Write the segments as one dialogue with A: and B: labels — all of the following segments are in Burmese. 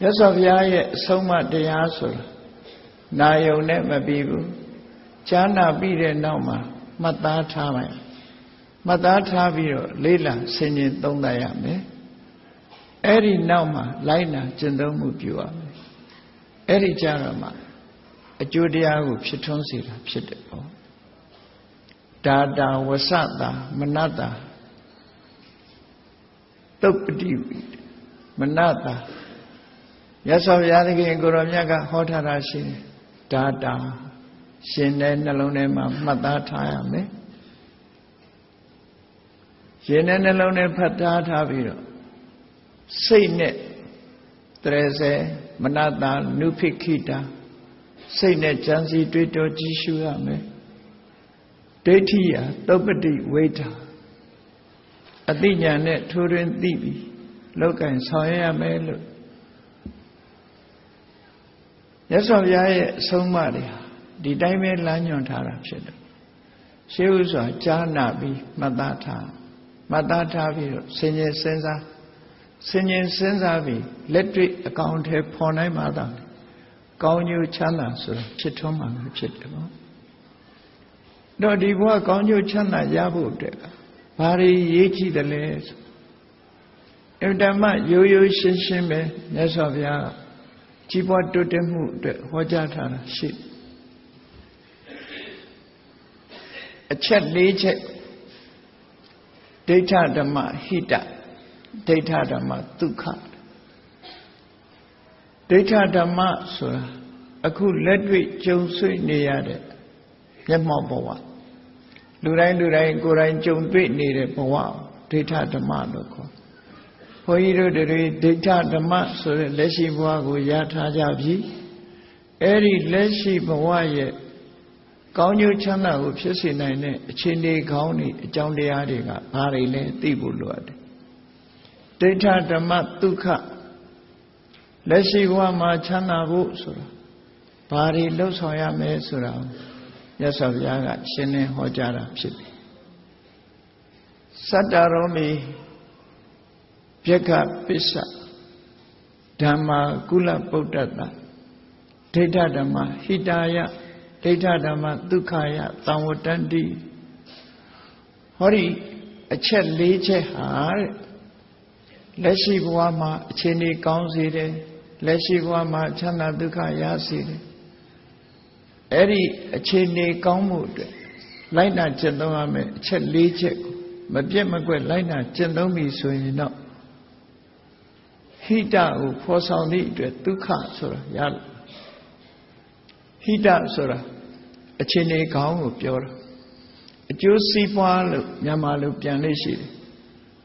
A: မြတ်စွာဘုရားရဲ့အဆုံးအမတရားဆိုတာနာယုံနဲ့မပြီးဘူးကြားနာပြီးတဲ့နောက်မှာမှတ်သားထားလိုက်မှတ်သားထားပြီးတော့လေးလာဆင်ញင်သုံးသပ်ရမယ်အဲ့ဒီနောက်မှာလိုက်နာကျင့်သုံးမှုပြုရမယ်အဲ့ဒီကြတော့မှအကျိုးတရားကိုဖြစ်ထွန်းစေတာဖြစ်တယ်ပေါ့ဒါတာဝဆတာမနတ္တာတုတ်ပတိမနတ္တာ မြတ်စွာဘုရားသခင်ကိုရောမြတ်ကဟောထားတာရှိတယ်ဒါတာရှင်တဲ့နှလုံးထဲမှာမှတ်သားထားရမယ်ရှင်တဲ့နှလုံးထဲဖတ်သားထားပြီးတော့စိတ်နဲ့တရေစေမနတာနုဖိခိတာစိတ်နဲ့ကြံစီတွေးတောကြည့်ရှုရမယ်ဒိဋ္ဌိယသုပ္ပတိဝိဋ္ဌာအတိညာနဲ့ထိုးတွင်သိပြီးလောက်ကင်ဆောင်ရရမယ်လို့မြ တ်စွာဘုရားရဲ့အဆုံးအမတွေဟာဒီတိုင်းပဲလမ်းညွှန်ထားတာဖြစ်တယ်ရှေးဥစွာကြားနာပြီးမှတ်သားထားမှတ်သားထားပြီးတော့ဆင်ញင်စဉ်းစားဆင်ញင်စဉ်းစားပြီးလက်တွေ့အကောင်ထဲပေါ်နိုင်မှသာကောင်းကျိုးချမ်းသာဆိုတာဖြစ်ထွန်းမှာဖြစ်တယ်ပေါ့တော့ဒီဘဝကောင်းကျိုးချမ်းသာရဖို့အတွက်ကဘာတွေရေးကြည့်တယ်လဲဆိုအတ္တမရိုးရိုးရှင်းရှင်းပဲမြတ်စွာဘုရား ကြီးပွားတိုးတက်မှုအတွက်ဟောကြားထားတာရှိအချက်၄ချက်ဒိဋ္ဌဓမ္မဟိတဒိဋ္ဌဓမ္မဒုက္ခဒိဋ္ဌဓမ္မဆိုတာအခုလက်တွေ့ကြုံဆွေးနေရတဲ့မျက်မှောက်ဘဝလူတိုင်းလူတိုင်းကိုယ်တိုင်ကြုံတွေ့နေတဲ့ဘဝဒိဋ္ဌဓမ္မလို့ခေါ် ဘုန်းကြီးတို့တွေဒိဋ္ဌဓမ္မဆိုတဲ့လက်ရှိဘဝကိုရထားကြပြီအဲ့ဒီလက်ရှိဘဝရဲ့ကောင်းကျိုးချမ်းသာကိုဖြစ်စေနိုင်တဲ့အခြေအနေကောင်းတွေအကြောင်းတရားတွေကဘာတွေလဲသိဖို့လိုအပ်တယ်ဒိဋ္ဌဓမ္မဒုက္ခလက်ရှိဘဝမှာချမ်းသာဖို့ဆိုတာဘာတွေလှုပ်ဆောင်ရမလဲဆိုတာမြတ်စွာဘုရားကရှင်းလင်းဟောကြားတာဖြစ်တယ်စတ္တရောမီ ပြက္ခပစ္စဓမ္မာကုလပုဒ္ဒတဒိဋ္ဌဓမ္မဟိတာယဒိဋ္ဌဓမ္မဒုက္ခယသံဝတ္တန္တိဟောဒီအချက်၄ချက်ဟာတဲ့လက်ရှိဘဝမှာအခြေအနေကောင်းစေတယ်လက်ရှိဘဝမှာချမ်းသာဒုက္ခရစေတယ်အဲ့ဒီအခြေအနေကောင်းမှုအတွက်လိုက်နာကျင့်သုံးရမယ်အချက်၄ချက်ကိုမပြတ်မကွက်လိုက်နာကျင့်သုံးပြီဆိုရင်တော့ ဟိတကိုဖော်ဆောင်သည့်အတွက်ဒုက္ခဆိုတာရတယ်ဟိတဆိုတာအခြေအနေကောင်းကိုပြောတာအကျိုးစီးပွားလို့မြန်မာလိုပြန်လို့ရှိတယ်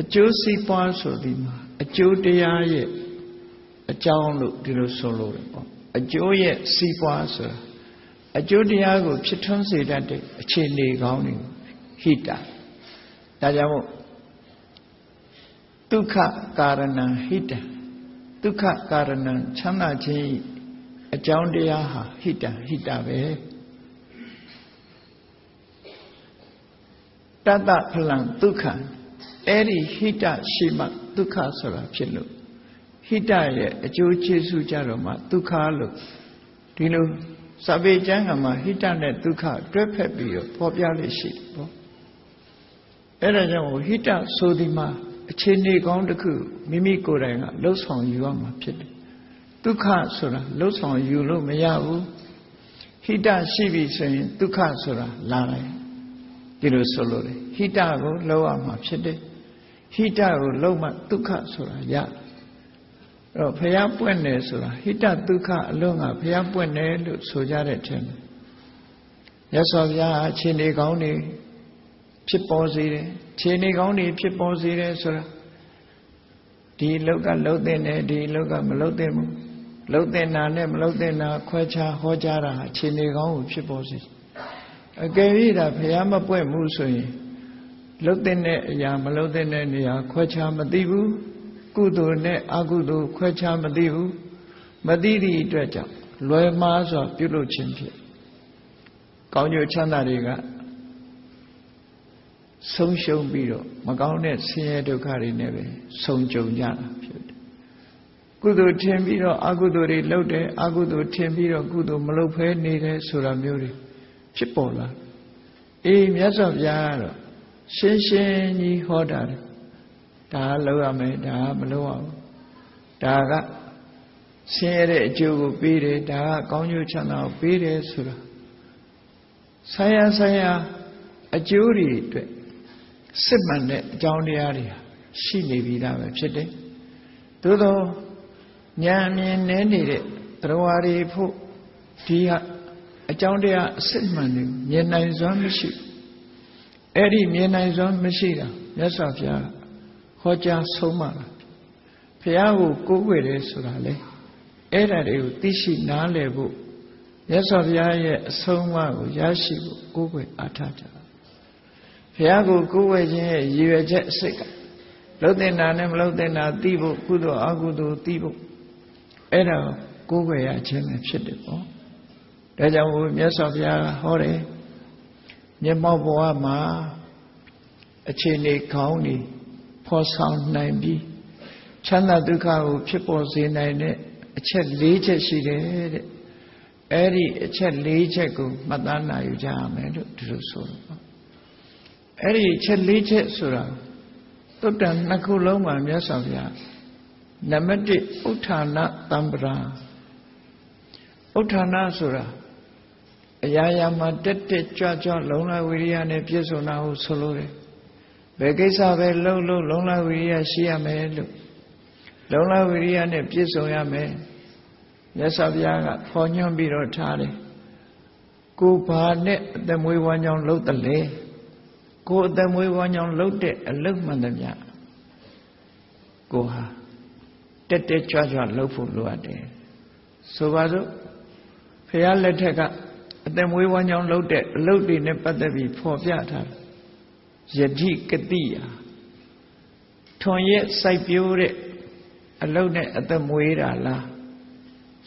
A: အကျိုးစီးပွားဆိုဒီမှာအကျိုးတရားရဲ့အကြောင်းလို့ဒီလိုဆိုလို့တယ်ပေါ့အကျိုးရဲ့စီးပွားဆိုတာအကျိုးတရားကိုဖြစ်ထွန်းစေတတ်တဲ့အခြေအနေကောင်းတွေဟိတဒါကြောင့်မို့ဒုက္ခကာရဏံဟိတ ဒုက္ခကာရဏံချမ်းသာခြင်းအကြောင်းတရားဟာဟိတဟိတပဲတတ္တဖလံဒုက္ခအဲ့ဒီဟိတရှိမှဒုက္ခဆိုတာဖြစ်လို့ဟိတရဲ့အကျိုးကျေးဇူးကြတော့မှဒုက္ခလို့ဒီလိုစပေကျမ်းကမှာဟိတနဲ့ဒုက္ခတွဲဖက်ပြီးတော့ပေါ်ပြလို့ရှိတယ်ပေါ့အဲ့ဒါကြောင့်ဟိတဆိုဒီမှာ အခြေအနေကောင်းတစ်ခုမိမိကိုယ်တိုင်ကလှုပ်ဆောင်ယူရမှာဖြစ်တယ်ဒုက္ခဆိုတာလှုပ်ဆောင်ယူလို့မရဘူးဟိတရှိပြီဆိုရင်ဒုက္ခဆိုတာလာတယ်ဒီလိုဆိုလို့လေဟိတကိုလှုပ်ရမှာဖြစ်တယ်ဟိတကိုလှုပ်မှဒုက္ခဆိုတာရတယ်အဲ့တော့ဘုရားပွင့်တယ်ဆိုတာဟိတဒုက္ခအလုံးကဘုရားပွင့်တယ်လို့ဆိုကြတဲ့ထင်တယ်ရသော်ဘုရားအခြေအနေကောင်းနေ ဖြစ်ပေါ်စေတယ်ခြေနေကောင်းတွေဖြစ်ပေါ်စေတယ်ဆိုတာဒီလောက်ကလှုပ်တဲ့နဲ့ဒီလောက်ကမလှုပ်တဲ့ဘူးလှုပ်တဲ့နာနဲ့မလှုပ်တဲ့နာခွဲခြားဟောကြားတာခြေနေကောင်းကိုဖြစ်ပေါ်စေအကယ်၍ဒါဘုရားမပွင့်ဘူးဆိုရင်လှုပ်တဲ့အရာမလှုပ်တဲ့နေရာခွဲခြားမသိဘူးကုသိုလ်နဲ့အကုသိုလ်ခွဲခြားမသိဘူးမသိသည့်အတွက်ကြောင့်လွယ်မှားစွာပြုလုပ်ခြင်းဖြစ်ကောင်းကျိုးချမ်းသာတွေက ဆုံးရှုံးပြီးတော့မကောင်းတဲ့ဆင်းရဲဒုက္ခတွေနဲ့ပဲဆုံကြုံကြတာဖြစ်တယ်ကုသိုလ်ထင်ပြီးတော့အကုသိုလ်တွေလုပ်တယ်အကုသိုလ်ထင်ပြီးတော့ကုသိုလ်မလုပ်ဖဲနေတယ်ဆိုတာမျိုးတွေဖြစ်ပေါ်လာအေးမြတ်စွာဘုရားကတော့ရှင်းရှင်းကြီးဟောတာတယ်ဒါကလုပ်ရမယ်ဒါကမလုပ်ရဘူးဒါကဆင်းရဲတဲ့အကျိုးကိုပေးတယ်ဒါကကောင်းကျိုးချမ်းသာကိုပေးတယ်ဆိုတာဆိုင်ရာဆိုင်ရာအကျိုးတွေအတွက် စစ်မှန်တဲ့အကြောင်းတရားတွေရှိနေပြီသားပဲဖြစ်တယ်သို့သောဉာဏ်မြင်နေနေတဲ့တရားတွေဖို့ဒီဟာအကြောင်းတရားအစစ်မှန်တွေမြင်နိုင်စွမ်းမရှိအဲ့ဒီမြင်နိုင်စွမ်းမရှိတာမြတ်စွာဘုရားဟောကြားဆုံးမတာဘုရားကိုကိုးကွယ်တယ်ဆိုတာလေအဲ့ဒါတွေကိုသိရှိနားလည်ဖို့မြတ်စွာဘုရားရဲ့အဆုံးအမကိုရရှိဖို့ကိုးကွယ်အားထားကြတာ ဘုရားကိုကိုးကွယ်ခြင်းရဲ့ရည်ရွယ်ချက်အစစ်ကလှုပ်တဲ့နာနဲ့မလှုပ်တဲ့နာသိဖို့ကုသိုလ်အကုသိုလ်သိဖို့အဲ့ဒါကိုးကွယ်ရခြင်းပဲဖြစ်တယ်ပေါ့ဒါကြောင့်ဘုမြတ်စွာဘုရားဟောတယ်မျက်မှောက်ဘဝမှာအခြေအနေကောင်းနေဖော်ဆောင်နိုင်ပြီးချမ်းသာဒုက္ခကိုဖြစ်ပေါ်စေနိုင်တဲ့အချက်၄ချက်ရှိတယ်တဲ့အဲ့ဒီအချက်၄ချက်ကိုမှတ်သားနိုင်ကြရမယ်လို့ဒီလိုဆိုတော့ အဲ့ဒီအချက်၄ချက်ဆိုတာတုတ်တန်နှစ်ခုလုံးမှာမြတ်စွာဘုရားနံပါတ်1ဥဋ္ဌာဏတံပရာဥဋ္ဌာဏဆိုတာအရာရာမှာတက်တက်ကြွကြွလုံလဝိရိယနဲ့ပြည့်စုံတာကိုဆိုလိုတယ်ဘယ်ကိစ္စပဲလှုပ်လို့လုံလဝိရိယရှိရမယ်လို့လုံလဝိရိယနဲ့ပြည့်စုံရမယ်မြတ်စွာဘုရားကဖော်ညွှန်းပြီးတော့ထားတယ်ကိုဘာနဲ့အသက်မွေးဝမ်းကြောင်းလှုပ်တယ် လေကိုအသက်မွေးဝမ်းကြောင်းလှုပ်တဲ့အလုတ်မှန်သမျှကိုဟာတက်တက်ကြွကြွလှုပ်ဖို့လိုအပ်တယ်ဆိုပါစို့ဖះလက်ထက်ကအသက်မွေးဝမ်းကြောင်းလှုပ်တဲ့အလုတ်တွေနဲ့ပတ်သက်ပြီးဖော်ပြထားတယ်ယတိကတိယာထွန်ရက်စိုက်ပျိုးတဲ့အလုတ်နဲ့အသက်မွေးတာလား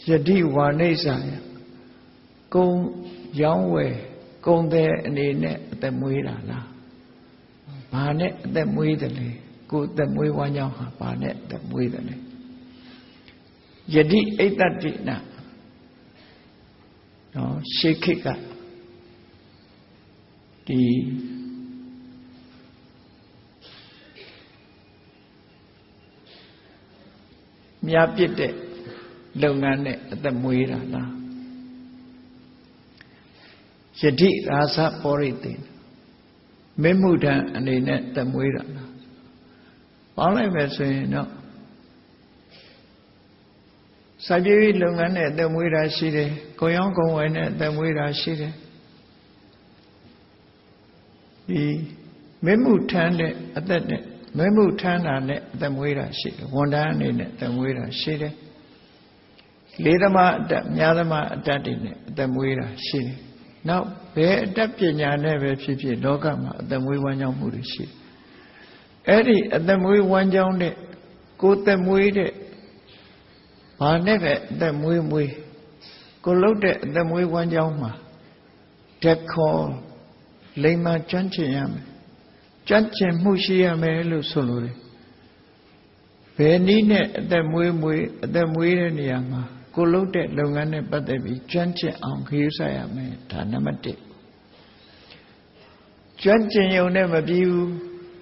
A: ယတိဝါနိစ္စယကုံရောင်းဝယ်ကုံတဲ့အနေနဲ့အသက်မွေးတာလား ဘာနဲ့အသက်မွေးတယ်လဲကိုယ်အသက်မွေးဝမ်းကြောင်းဟာဘာနဲ့အသက်မွေးတယ်လဲယတိအိတ္တတိနာနော်ရှေခိကဒီမြားပြစ်တဲ့လုပ်ငန်းနဲ့အသက်မွေးတာလားယတိရာဇပောရိတေ မေမှုထံအနေနဲ့အသက်မွေးတာလားပေါင်းလိုက်မယ်ဆိုရင်တော့စာပြေးလုပ်ငန်းနဲ့အသက်မွေးတာရှိတယ်။ကိုရောင်းကုန်ဝယ်နဲ့အသက်မွေးတာရှိတယ်။ဒီမေမှုထမ်းတဲ့အသက်နဲ့မေမှုထမ်းတာနဲ့အသက်မွေးတာရှိတယ်။ဝန်တန်းအနေနဲ့အသက်မွေးတာရှိတယ်။လေးသမားအတက်များသမားအတက်တွေနဲ့အသက်မွေးတာရှိတယ်။ နောက်ဘယ်အတက်ပညာနဲ့ပဲဖြစ်ဖြစ်လောကမှာအသက်မွေးဝမ်းကြောင်းမှုတွေရှိတယ်။အဲ့ဒီအသက်မွေးဝမ်းကြောင်းတဲ့ကိုယ်သက်မွေးတဲ့ဘာနဲ့ပဲအသက်မွေးမွေးကိုလှုပ်တဲ့အသက်မွေးဝမ်းကြောင်းမှာတက်ခေါ်လိမ္မာကျွမ်းကျင်ရမယ်ကျွမ်းကျင်မှုရှိရမယ်လို့ဆိုလိုတယ်ဘယ်နည်းနဲ့အသက်မွေးမွေးအသက်မွေးတဲ့နေရာမှာ ကိုလှုပ်တဲ့လုပ်ငန်းနဲ့ပတ်သက်ပြီးကျွမ်းကျင်အောင်ခရီးဆက်ရမယ်ဒါနံပါတ်1ကျွမ်းကျင်ရုံနဲ့မပြီးဘူး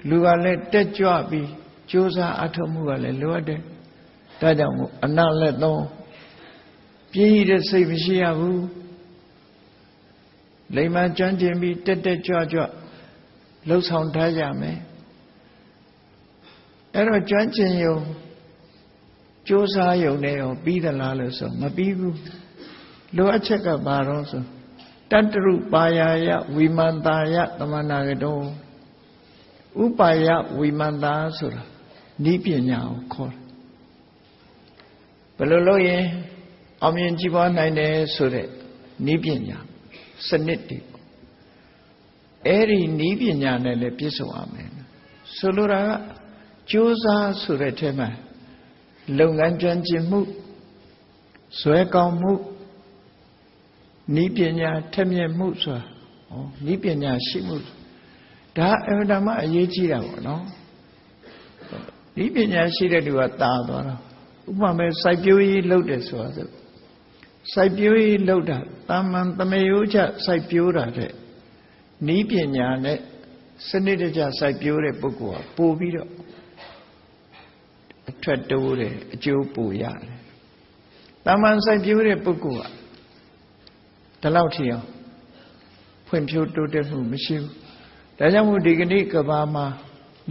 A: လူကလည်းတက်ကြွပြီးကြိုးစားအထောက်မှုကလည်းလိုအပ်တယ်ဒါကြောင့်မို့အနလက်သုံးပြည့်တဲ့စိတ်မရှိရဘူးလိမ္မာကျွမ်းကျင်ပြီးတက်တက်ကြွကြွလှုပ်ဆောင်ထားကြမယ်အဲ့တော့ကျွမ်းကျင် ယုံကြိုးစားယုံနဲ့ရောပြီးသလားလို့ဆိုမပြီးဘူးလိုအပ်ချက်ကဘာတော့ဆိုတတ္တရုပါယာယဝိမန္တာယသမဏဂတောဥပါယဝိမန္တာဆိုတာဤပညာကိုခေါ်တယ်ဘယ်လိုလုပ်ရင်အောင်မြင်ကြည်ပွားနိုင်တယ်ဆိုတဲ့ဤပညာစနစ်တွေအဲ့ဒီဤပညာနဲ့လည်းပြည့်စုံရမယ်ဆိုလိုတာကကြိုးစားဆိုတဲ့ထဲမှာ လုပ်ငန်းကျွမ်းကျင်မှုဇွဲကောင်းမှုဤပညာထက်မြက်မှုဆိုတာဩဤပညာရှိမှုဒါအမှန်တမ်းအရေးကြီးတာပေါ့နော်ဤပညာရှိတဲ့လူကတာသွားတော့ဥပမာစိုက်ပျိုးရေးလုပ်တယ်ဆိုတာဆိုစိုက်ပျိုးရေးလုပ်တာတာမန်သမယောချစိုက်ပျိုးတာတဲ့နီးပညာနဲ့စနစ်တကျစိုက်ပျိုးတဲ့ပုဂ္ဂိုလ်ကပို့ပြီးတော့အ ထွက်တိုးတယ်အကျိုးပိုရတယ်တာမန်စိုက်ပျိုးတဲ့ပုဂ္ဂိုလ်ကဒီလောက်ထီအောင်ဖွံ့ဖြိုးတိုးတက်မှုမရှိဘူးဒါကြောင့်မို့ဒီကနေ့ကဘာမှာ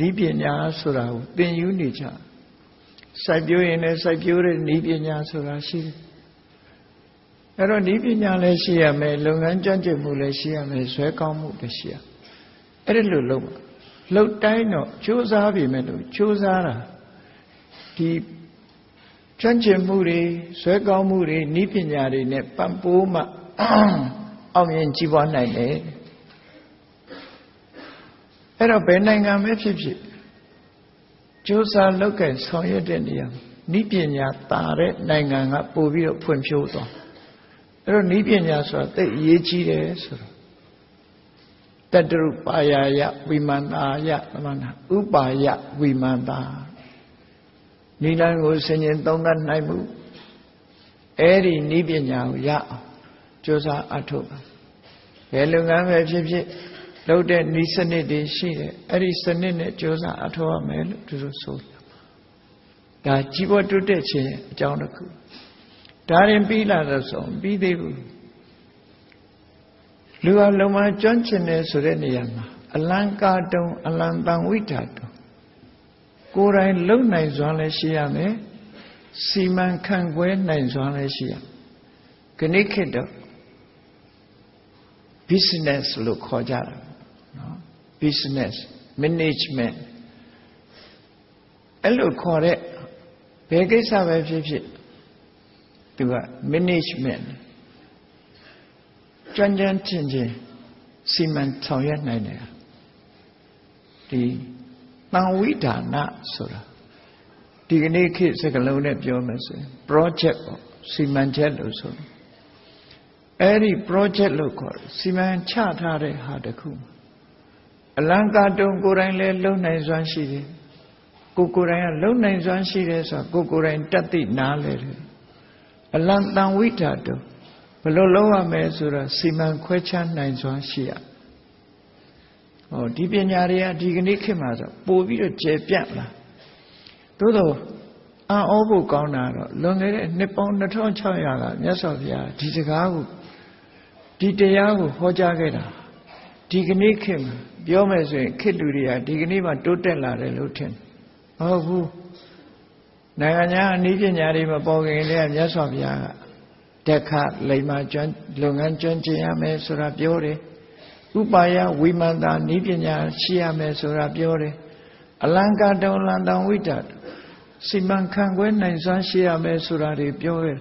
A: ဤပညာဆိုတာကိုသင်ယူနေကြစိုက်ပျိုးရင်လည်းစိုက်ပျိုးတဲ့ဤပညာဆိုတာရှိတယ်အဲ့တော့ဤပညာလည်းရှိရမယ်လုပ်ငန်းကျွမ်းကျင်မှုလည်းရှိရမယ်ဇွဲကောင်းမှုလည်းရှိရအဲ့ဒီလိုလုပ်လုပ်တိုင်းတော့ကြိုးစားပြီမဲ့လို့ကြိုးစားတာ ဒီကျွမ်းကျင်မှုတွေဇွဲကောင်းမှုတွေဤပညာတွေနဲ့ပံ့ပိုးမှအောင်မြင်ကြီးပွားနိုင်တယ်အဲ့တော့ဘယ်နိုင်ငံပဲဖြစ်ဖြစ်ကြိုးစားလုပ်ကဲဆောင်ရွက်တဲ့နေရာဤပညာတာတဲ့နိုင်ငံကပို့ပြီးတော့ဖွံ့ဖြိုးသွားအဲ့တော့ဤပညာဆိုတာသိအရေးကြီးတယ်ဆိုတော့တတရုပါယယဝိမန္တာယသမဏဥပါယဝိမန္တာ နိလန်ကိုဆင်ញင်သုံးသပ်နိုင်မှုအဲ့ဒီဤပညာကိုရအောင်ကြိုးစားအထောက်ပါဘယ်လုပ်ငန်းပဲဖြစ်ဖြစ်လုပ်တဲ့ဤစနစ်တွေရှိတယ်အဲ့ဒီစနစ်နဲ့ကြိုးစားအထောက်ရမယ်လို့သူတို့ဆိုတာဒါကြီးပွားတိုးတက်ခြင်းအကြောင်းတစ်ခုဒါရင်ပြီးလာတော့ဆိုပြီးသေးဘူးလူအလုံးမကျွမ်းကျင်တယ်ဆိုတဲ့နေရာမှာအလံကာတုံအလံတန်ဝိထာတုံ ကိုယ်တိုင်လုံနိုင်စွမ်းလည်းရှိရမယ်စီမံခန့်ခွဲနိုင်စွမ်းလည်းရှိရခဏိခေတ္တ business လို့ခေါ်ကြတာနော် business management အဲ့လိုခေါ်တဲ့ဘယ်ကိစ္စပဲဖြစ်ဖြစ်သူက management ကြွမ်းကြမ်းချင်းချင်းစီမံဆောင်ရွက်နိုင်တယ်ဒီ တန်ဝိဒါနဆိုတာဒီကနေ့ခေတ်စကလုံးနဲ့ပြောမယ်ဆိုရင် project ပေါ့စီမံချက်လို့ဆိုအဲ့ဒီ project လို့ခေါ်တယ်စီမံချထားတဲ့ဟာတခုအလံကာတုံကိုယ်တိုင်လည်းလုံနိုင်စွမ်းရှိတယ်ကိုကိုယ်တိုင်ကလုံနိုင်စွမ်းရှိတယ်ဆိုတာကိုကိုယ်တိုင်တတ်သိနားလဲတယ်အလံတန်ဝိဓာတုဘယ်လိုလုပ်ရမလဲဆိုတော့စီမံခွဲခြားနိုင်စွမ်းရှိရ ဟောဒီပညာတွေကဒီကနေ့ခေတ်မှာဆိုပို့ပြီးတော့ကျေပြန့်လာသို့တော့အံ့ဩဖို့ကောင်းတာတော့လွန်ခဲ့တဲ့နှစ်ပေါင်း2600ကမြတ်စွာဘုရားဒီစကားကိုဒီတရားကိုဟောကြားခဲ့တာဒီကနေ့ခေတ်မှာပြောမယ်ဆိုရင်ခေတ်လူတွေကဒီကနေ့မှတိုးတက်လာတယ်လို့ထင်မဟုတ်ဘူးနိုင်ငံခြားအနည်းပညာတွေမပေါ်ခင်တည်းကမြတ်စွာဘုရားကတက်ခလိမ္မာကျွမ်းလုပ်ငန်းကျွမ်းကျင်ရမယ်ဆိုတာပြောတယ် ဥပါယဝိမန္တာဤပညာရှိရမယ်ဆိုတာပြောတယ်အလံကာတုံလံတံဝိတ္တစီမံခန့်ခွဲနိုင်စွမ်းရှိရမယ်ဆိုတာတွေပြောတယ်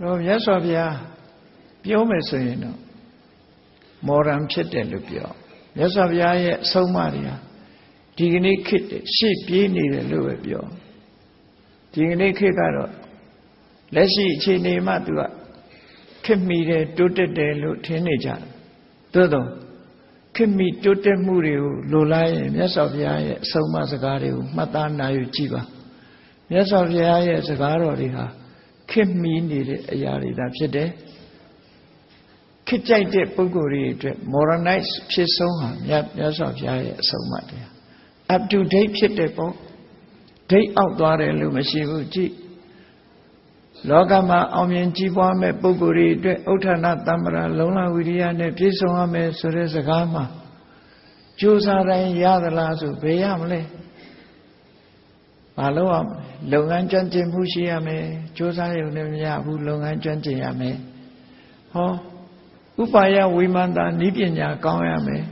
A: တော့မြတ်စွာဘုရားပြောမယ်ဆိုရင်တော့မော်ရန်ဖြစ်တယ်လို့ပြောမြတ်စွာဘုရားရဲ့အဆုံးအမတွေဟာဒီကနေ့ခေတ်ရှေ့ပြေးနေတယ်လို့ပဲပြောဒီကနေ့ခေတ်ကတော့လက်ရှိအခြေအနေမှသူကခက်မိတယ်တိုးတက်တယ်လို့ထင်နေကြတယ် သို့တော့ခက်မိတိုးတက်မှုတွေကိုလိုလားရင်မြတ်စွာဘုရားရဲ့အဆုံးအမစကားတွေကိုမှတ်သားနိုင်ယူကြည့်ပါမြတ်စွာဘုရားရဲ့စကားတော်တွေဟာခက်မိနေတဲ့အရာတွေဒါဖြစ်တယ်ခစ်ကြိုက်တဲ့ပုဂ္ဂိုလ်တွေအတွက် modernize ဖြစ်ဆုံးဟာမြတ်မြတ်စွာဘုရားရဲ့အဆုံးအမတရား up to date ဖြစ်တဲ့ပေါ့ date အောက်သွားတယ်လို့မရှိဘူးကြည့် လောကမှာအောင်မြင်ကြီးပွားမဲ့ပုဂ္ဂိုလ်တွေအတွက်ဥဋ္ဌာဏတမ္ပရာလုံလဝိရိယနဲ့ပြည့်စုံရမယ်ဆိုတဲ့စကားမှာကြိုးစားတိုင်းရသလားဆိုဘယ်ရမလဲမလုပ်ရလုပ်ငန်းကျွမ်းကျင်မှုရှိရမယ်ကြိုးစားရုံနဲ့မရဘူးလုပ်ငန်းကျွမ်းကျင်ရမယ်ဟောဥပါယဝိမန္တာဤပညာကောင်းရမယ်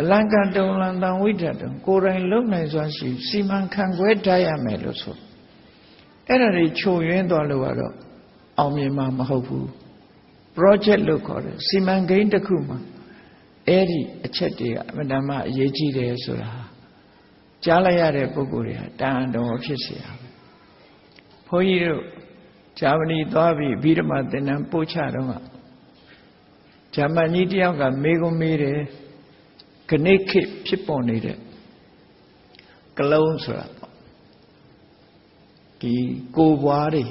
A: အလံကတုံလံတံဝိဒ္ဓတုံကိုယ်တိုင်လုံနိုင်စွာရှိစီမံခန့်ခွဲထားရမယ်လို့ဆို အဲ့ဒါတွေခြုံရင်းသွားလို့ကတော့အောင်မြင်မှာမဟုတ်ဘူး project လို့ခေါ်တယ်စီမံကိန်းတစ်ခုမှာအဲ့ဒီအချက်တွေကအမှန်တမ်းအရေးကြီးတယ်ဆိုတာကြားလိုက်ရတဲ့ပုဂ္ဂိုလ်တွေဟာတန်တော်ဖြစ်เสียဘုန်းကြီးတို့ဂျာမနီသွားပြီးဗိဓမာသင်္นานပို့ချတော့ကဂျာမန်ကြီးတယောက်ကမေးခွန်းမေးတယ်ခဏိခေဖြစ်ပေါ်နေတဲ့ကလုံးဆိုတာ ဒီကိုယ်ပွားတွေ